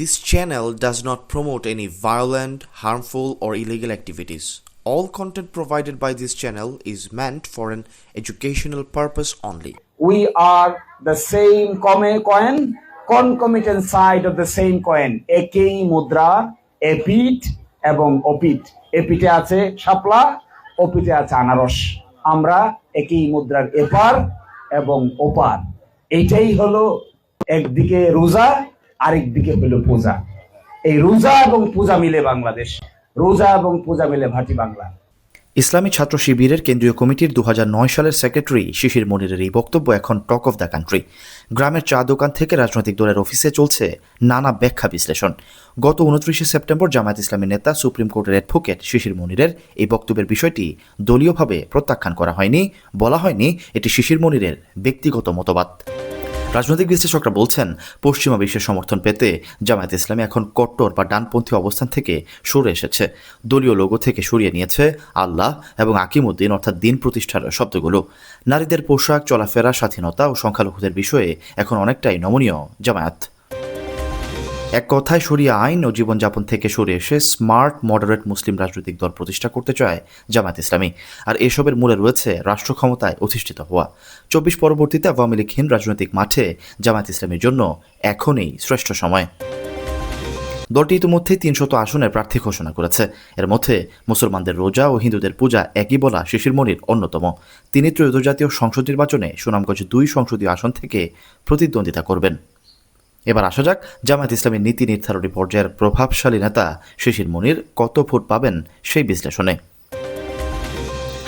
This channel does not promote any violent, harmful, or illegal activities. All content provided by this channel is meant for an educational purpose only. we are the same coin, concomitant side of the same coin একই মুদ্রা এপিট এবং অপিট এপিটে আছে শাপলা অপিটে আছে আনারস আমরা একই মুদ্রার এপার এবং ওপার এইটাই হলো একদিকে রোজা আরেকদিকে হলো পূজা। এই রোজা এবং পূজা মিলে বাংলাদেশ। রোজা এবং পূজা মিলে ভাটি বাংলা। ইসলামী ছাত্র শিবিরের কেন্দ্রীয় কমিটির দু সালের সেক্রেটারি শিশির মনিরের এই বক্তব্য এখন টক অফ দ্য কান্ট্রি। গ্রামের চা দোকান থেকে রাজনৈতিক দলের অফিসে চলছে নানা ব্যাখ্যা বিশ্লেষণ। গত উনত্রিশে সেপ্টেম্বর জামায়াত ইসলামী নেতা সুপ্রিম কোর্টের অ্যাডভোকেট শিশির মনিরের এই বক্তব্যের বিষয়টি দলীয়ভাবে প্রত্যাখ্যান করা হয়নি, বলা হয়নি এটি শিশির মনিরের ব্যক্তিগত মতবাদ। রাজনৈতিক বিশ্লেষকরা বলছেন, পশ্চিমা বিশ্বের সমর্থন পেতে জামায়াত ইসলামী এখন কট্টর বা ডানপন্থী অবস্থান থেকে সরে এসেছে। দলীয় লোগো থেকে সরিয়ে নিয়েছে আল্লাহ এবং আকিমুদ্দিন অর্থাৎ দিন প্রতিষ্ঠার শব্দগুলো। নারীদের পোশাক, চলাফেরা, স্বাধীনতা ও সংখ্যালঘুদের বিষয়ে এখন অনেকটাই নমনীয় জামায়াত। এক কথায়, সরিয়ে আইন ও জীবনযাপন থেকে সরে এসে স্মার্ট, মডারেট মুসলিম রাজনৈতিক দল প্রতিষ্ঠা করতে চায় জামায়াত ইসলামী। আর এসবের মূলে রয়েছে রাষ্ট্র ক্ষমতায় অধিষ্ঠিত হওয়া। চব্বিশ পরবর্তীতে আওয়ামী লীগহীন রাজনৈতিক মাঠে জামায়াত ইসলামীর জন্য এখনই শ্রেষ্ঠ সময়। দলটি ইতিমধ্যেই তিনশত আসনের প্রার্থী ঘোষণা করেছে। এর মধ্যে মুসলমানদের রোজা ও হিন্দুদের পূজা একই বলা শিশির মনির অন্যতম। তিনি ত্রয়োদশ জাতীয় সংসদ নির্বাচনে সুনামগঞ্জ দুই সংসদীয় আসন থেকে প্রতিদ্বন্দ্বিতা করবেন। এবার আসা যাক, জামায়াত ইসলামের নীতি নির্ধারণী পর্যায়ের প্রভাবশালী নেতা শিশির মনির কত ভোট পাবেন সেই বিশ্লেষণে।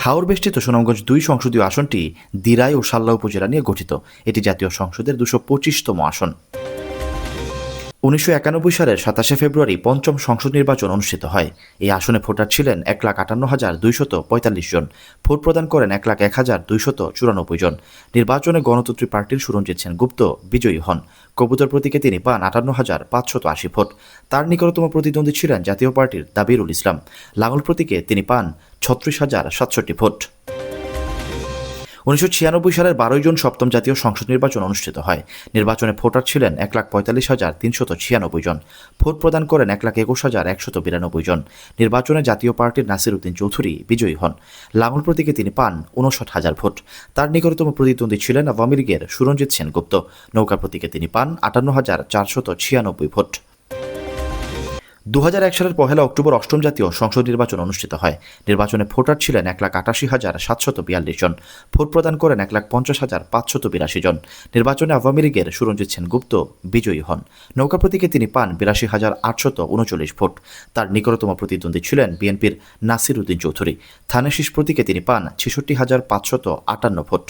হাওর বেষ্টিত সুনামগঞ্জ দুই সংসদীয় আসনটি দিরাই ও সাল্লা উপজেলা নিয়ে গঠিত। এটি জাতীয় সংসদের দুশো পঁচিশতম আসন। উনিশশো একানব্বই সালের সাতাশে ফেব্রুয়ারি পঞ্চম সংসদ নির্বাচন অনুষ্ঠিত হয়। এই আসনে ভোটার ছিলেন এক লাখ আটান্ন হাজার দুইশত পঁয়তাল্লিশ জন। ভোট প্রদান করেন এক লাখ এক হাজার দুইশত চুরানব্বই জন। নির্বাচনে গণতন্ত্রী পার্টির সুরঞ্জিত সেন গুপ্ত বিজয়ী হন। কবুতর প্রতীকে তিনি পান আটান্ন হাজার পাঁচশত আশি ভোট। তার নিকটতম প্রতিদ্বন্দ্বী ছিলেন জাতীয় পার্টির দাবিরুল ইসলাম। লাঙল প্রতীকে তিনি পান ছত্রিশ হাজার সাতষট্টি ভোট। উনিশশো ছিয়ানব্বই সালের বারোই জুন সপ্তম জাতীয় সংসদ নির্বাচন অনুষ্ঠিত হয়। নির্বাচনে ভোটার ছিলেন এক লাখ পঁয়তাল্লিশ হাজার তিনশত ছিয়ানব্বই জন। ভোট প্রদান করেন এক লাখ একুশ হাজার একশত বিরানব্বই জন। নির্বাচনে জাতীয় পার্টির নাসির উদ্দিন চৌধুরী বিজয়ী হন। লাঙল প্রতীকে তিনি পান উনষাট হাজার ভোট। তার নিকটতম প্রতিদ্বন্দ্বী ছিলেন আওয়ামী লীগের সুরঞ্জিত সেনগুপ্ত। নৌকা প্রতীকে তিনি পান আটান্ন হাজার চারশত ছিয়ানব্বই ভোট। দু হাজার এক সালের পহেলা অক্টোবর অষ্টম জাতীয় সংসদ নির্বাচন অনুষ্ঠিত হয়। নির্বাচনে ভোটার ছিলেন এক লাখ আটাশি হাজার সাতশত বিয়াল্লিশ জন। ভোট প্রদান করেন এক লাখ পঞ্চাশ হাজার পাঁচশত বিরাশি জন। নির্বাচনে আওয়ামী লীগের সুরঞ্জিত সেনগুপ্ত বিজয়ী হন। নৌকা প্রতীকে তিনি পান বিরাশি হাজার আটশত উনচল্লিশ ভোট। তার নিকটতম প্রতিদ্বন্দ্বী ছিলেন বিএনপির নাসির উদ্দিন চৌধুরী থানেশিস প্রতীকে তিনি পান ছেষট্টি হাজার পাঁচশত আটান্ন ভোট।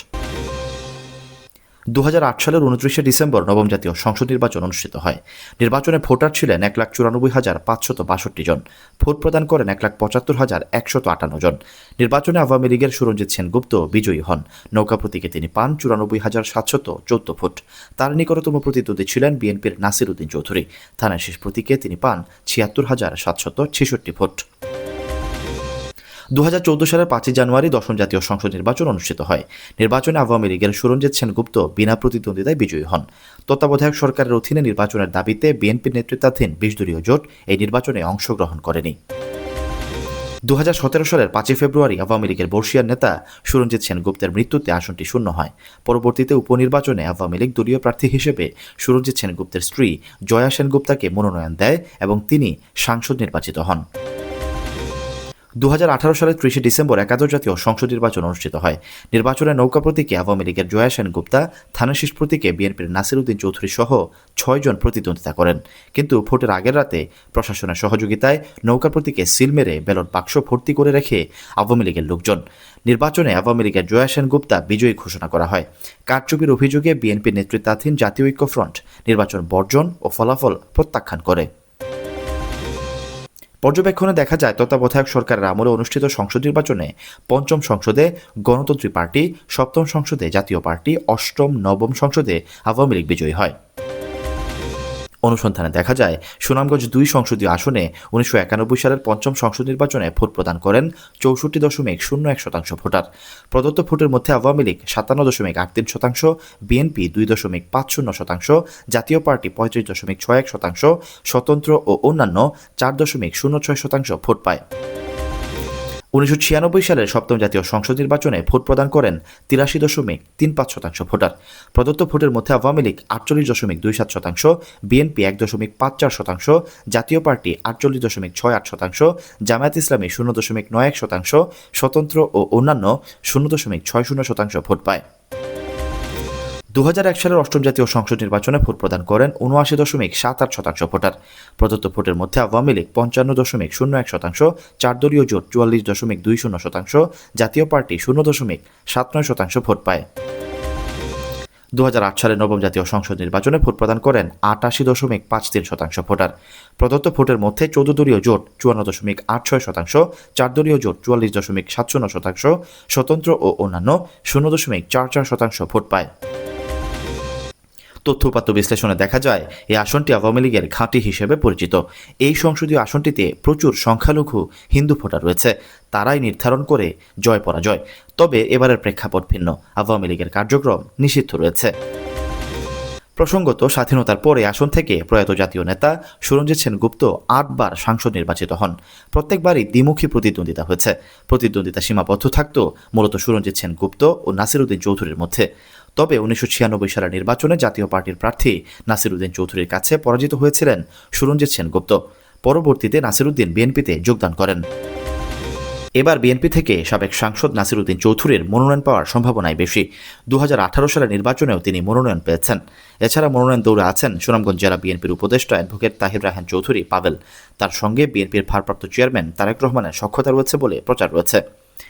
দু হাজার আট সালের উনত্রিশে ডিসেম্বর নবম জাতীয় সংসদ নির্বাচন অনুষ্ঠিত হয়। নির্বাচনে ভোটার ছিলেন এক লাখ চুরানব্বই হাজার পাঁচশত বাষট্টি জন। ভোট প্রদান করেন এক লাখ পঁচাত্তর হাজার একশত আটান্ন জন। নির্বাচনে আওয়ামী লীগের সুরঞ্জিত সেনগুপ্ত বিজয়ী হন। নৌকা প্রতীকে তিনি পান চুরানব্বই হাজার সাতশত চোদ্দ ভোট। তার নিকটতম প্রতিদ্বন্দ্বী ছিলেন বিএনপির নাসির উদ্দিন চৌধুরী। থানার শেষ প্রতীকে তিনি পান ছিয়াত্তর হাজার সাতশত ছেষট্টি ভোট। দু হাজার চৌদ্দ সালের পাঁচই জানুয়ারি দশম জাতীয় সংসদ নির্বাচন অনুষ্ঠিত হয়। নির্বাচনে আওয়ামী লীগের সুরঞ্জিত সেনগুপ্ত বিনা প্রতিদ্বন্দ্বিতায় বিজয়ী হন। তত্ত্বাবধায়ক সরকারের অধীনে নির্বাচনের দাবিতে বিএনপির নেতৃত্বাধীন বিশ দলীয় জোট এই নির্বাচনে অংশগ্রহণ করেনি। দু হাজার সতেরো সালের পাঁচই ফেব্রুয়ারি আওয়ামী লীগের বর্ষিয়ার নেতা সুরঞ্জিত সেনগুপ্তের মৃত্যুতে আসনটি শূন্য হয়। পরবর্তীতে উপনির্বাচনে আওয়ামী লীগ দলীয় প্রার্থী হিসেবে সুরঞ্জিত সেনগুপ্তের স্ত্রী জয়া সেনগুপ্তাকে মনোনয়ন দেয় এবং তিনি সাংসদ নির্বাচিত হন। দু হাজার আঠারো সালের ত্রিশে ডিসেম্বর একাদশ জাতীয় সংসদ নির্বাচন অনুষ্ঠিত হয়। নির্বাচনে নৌকা প্রতীকে আওয়ামী লীগের জয়া সেন গুপ্তা থানাশিস প্রতীকে বিএনপির নাসির উদ্দিন চৌধুরী সহ ছয়জন প্রতিদ্বন্দ্বিতা করেন। কিন্তু ভোটের আগের রাতে প্রশাসনের সহযোগিতায় নৌকা প্রতীকে সিল মেরে ব্যালট বাক্স ভর্তি করে রেখে আওয়ামী লীগের লোকজন। নির্বাচনে আওয়ামী লীগের জয়া সেন গুপ্তা বিজয়ী ঘোষণা করা হয়। কারচুপির অভিযোগে বিএনপির নেতৃত্বাধীন জাতীয় ঐক্যফ্রন্ট নির্বাচন বর্জন ও ফলাফল প্রত্যাখ্যান করে। পর্যবেক্ষণে দেখা যায়, তত্ত্বাবধায়ক সরকারের আমলে অনুষ্ঠিত সংসদ নির্বাচনে পঞ্চম সংসদে গণতন্ত্রী পার্টি, সপ্তম সংসদে জাতীয় পার্টি, অষ্টম, নবম সংসদে আওয়ামী লীগ বিজয়ী হয়। অনুসন্ধানে দেখা যায়, সুনামগঞ্জ দুই সংসদীয় আসনে উনিশশো একানব্বই সালের পঞ্চম সংসদ নির্বাচনে ভোট প্রদান করেন চৌষট্টি দশমিক শূন্য এক শতাংশ ভোটার। প্রদত্ত ভোটের মধ্যে আওয়ামী লীগ সাতান্ন দশমিক আট তিন শতাংশ, বিএনপি দুই দশমিক পাঁচ শূন্য শতাংশ, জাতীয় পার্টি পঁয়ত্রিশ দশমিক ছয় এক শতাংশ, স্বতন্ত্র ও অন্যান্য চার দশমিক শূন্য ছয় শতাংশ ভোট পায়। উনিশশো ছিয়ানব্বই সালের সপ্তম জাতীয় সংসদ নির্বাচনে ভোট প্রদান করেন তিরাশি দশমিক তিন পাঁচ শতাংশ ভোটার। প্রদত্ত ভোটের মধ্যে আওয়ামী লীগ আটচল্লিশ দশমিক দুই সাত শতাংশ, বিএনপি এক দশমিক পাঁচ চার শতাংশ, জাতীয় পার্টি আটচল্লিশ দশমিক ছয় আট শতাংশ, জামায়াত ইসলামী শূন্য দশমিক নয় এক শতাংশ, স্বতন্ত্র ও অন্যান্য শূন্য দশমিক ছয় শূন্য শতাংশ ভোট পায়। দু হাজার এক সালের অষ্টম জাতীয় সংসদ নির্বাচনে ভোট প্রদান করেন উনআশি দশমিক সাত আট শতাংশ ভোটার। প্রদত্ত ভোটের মধ্যে আওয়ামী লীগ পঞ্চান্ন দশমিক শূন্য এক শতাংশ চার দলীয় জোট চুয়াল্লিশ দশমিক দুই শূন্য শতাংশ, জাতীয় পার্টি শূন্য দশমিক সাত নয় শতাংশ ভোট পায়। দু সালের নবম জাতীয় সংসদ নির্বাচনে ভোট প্রদান করেন আটাশি দশমিক পাঁচ তিন শতাংশ ভোটার। প্রদত্ত ভোটের মধ্যে চৌদ্দ দলীয় জোট চুয়ান্ন দশমিক আট ছয় শতাংশ চার দলীয় জোট চুয়াল্লিশ দশমিক সাত শূন্য শতাংশ, স্বতন্ত্র ও অন্যান্য শূন্য দশমিক চার চার শতাংশ ভোট পায়। তথ্যপাত্য বিশ্লেষণে দেখা যায়, এই আসনটি আওয়ামী লীগের ঘাঁটি হিসেবে পরিচিত। এই সংসদীয় আসনটিতে প্রচুর সংখ্যালঘু হিন্দু ভোটার রয়েছে। তারাই নির্ধারণ করে জয় পরাজয়। তবে এবারের প্রেক্ষাপট ভিন্ন। আওয়ামী লীগের কার্যক্রম নিষিদ্ধ রয়েছে। প্রসঙ্গত, স্বাধীনতার পরে আসন থেকে প্রয়াত জাতীয় নেতা সুরঞ্জিত সেন গুপ্ত আটবার সাংসদ নির্বাচিত হন। প্রত্যেকবারই দ্বিমুখী প্রতিদ্বন্দ্বিতা হয়েছে। প্রতিদ্বন্দ্বিতা সীমাবদ্ধ থাকত মূলত সুরঞ্জিত সেন গুপ্ত ও নাসিরুদ্দিন চৌধুরীর মধ্যে। তবে উনিশশো ছিয়ানব্বই সালের নির্বাচনে জাতীয় পার্টির প্রার্থী নাসিরুদ্দিন চৌধুরীর কাছে পরাজিত হয়েছিলেন সুরঞ্জিত সেনগুপ্ত। পরবর্তীতে নাসিরুদ্দিন বিএনপিতে যোগদান করেন। এবার বিএনপি থেকে সাবেক সাংসদ নাসিরুদ্দিন চৌধুরীর মনোনয়ন পাওয়ার সম্ভাবনাই বেশি। দু হাজার আঠারো সালের নির্বাচনেও তিনি মনোনয়ন পেয়েছেন। এছাড়া মনোনয়ন দৌড়ে আছেন সুনামগঞ্জ জেলা বিএনপির উপদেষ্টা অ্যাডভোকেট তাহির রাহান চৌধুরী পাবেল। তার সঙ্গে বিএনপির ভারপ্রাপ্ত চেয়ারম্যান তারেক রহমানের সক্ষতা রয়েছে বলে প্রচার রয়েছে।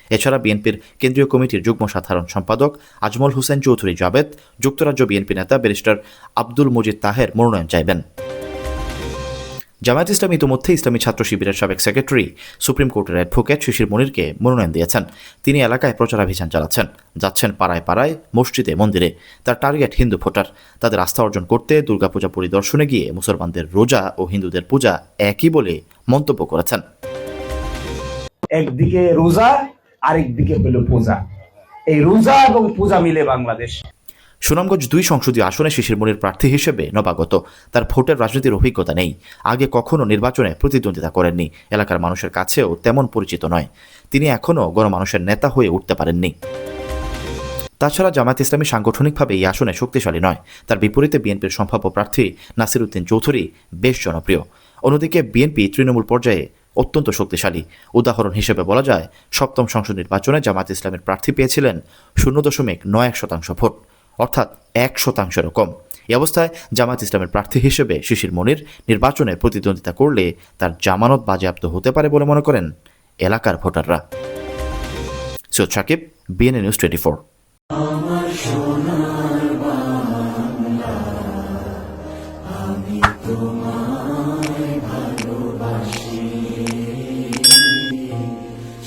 এছাড়া বিএনপির কেন্দ্রীয় কমিটির যুগ্ম সাধারণ সম্পাদক আজমল হোসেন চৌধুরী জাবেদ যুক্তরাজ্য বিএনপি নেতা ব্যারিস্টার আব্দুল মজিদ তাহের মনোনয়ন চাইবেন। জামায়াত ইসলাম ইতিমধ্যে ইসলামী ছাত্র শিবিরের সাবেক secretary, supreme court advocate Shishir মনিরকে মনোনয়ন দিয়েছেন। তিনি এলাকায় প্রচারাভিযান চালাচ্ছেন। যাচ্ছেন পাড়ায় পাড়ায়, মসজিদে, মন্দিরে। তার টার্গেট হিন্দু ভোটার। তাদের আস্থা অর্জন করতে দুর্গাপূজা পরিদর্শনে গিয়ে মুসলমানদের রোজা ও হিন্দুদের পূজা একই বলে মন্তব্য করেছেন। একদিকে রোজা আরেকদিকে হলো পূজা। এই রোজা এবং পূজা মিলে বাংলাদেশ। সুনামগঞ্জ দুই সংসদীয় আসনে শিশির মনির প্রার্থী হিসেবে নবাগত। তার ভোটের রাজনীতির অভিজ্ঞতা নেই। আগে কখনো নির্বাচনে প্রতিদ্বন্দ্বিতা করেননি। এলাকার মানুষের কাছেও তেমন পরিচিত নয়। তিনি এখনও গণমানুষের নেতা হয়ে উঠতে পারেননি। তাছাড়া জামায়াত ইসলামী সাংগঠনিকভাবে এই আসনে শক্তিশালী নয়। তার বিপরীতে বিএনপির সম্ভাব্য প্রার্থী নাসিরুদ্দিন চৌধুরী বেশ জনপ্রিয়। অন্যদিকে বিএনপি তৃণমূল পর্যায়ে অত্যন্ত শক্তিশালী। উদাহরণ হিসেবে বলা যায়, সপ্তম সংসদ নির্বাচনে জামায়াত ইসলামের প্রার্থী পেয়েছিলেন শূন্য দশমিক নয় এক শতাংশ ভোট, অর্থাৎ এক শতাংশেরও কম। এ অবস্থায় জামায়াত ইসলামের প্রার্থী হিসেবে শিশির মনির নির্বাচনে প্রতিদ্বন্দ্বিতা করলে তার জামানত বাজেয়াপ্ত হতে পারে বলে মনে করেন এলাকার ভোটাররা। Syed Sakib B N A news twenty four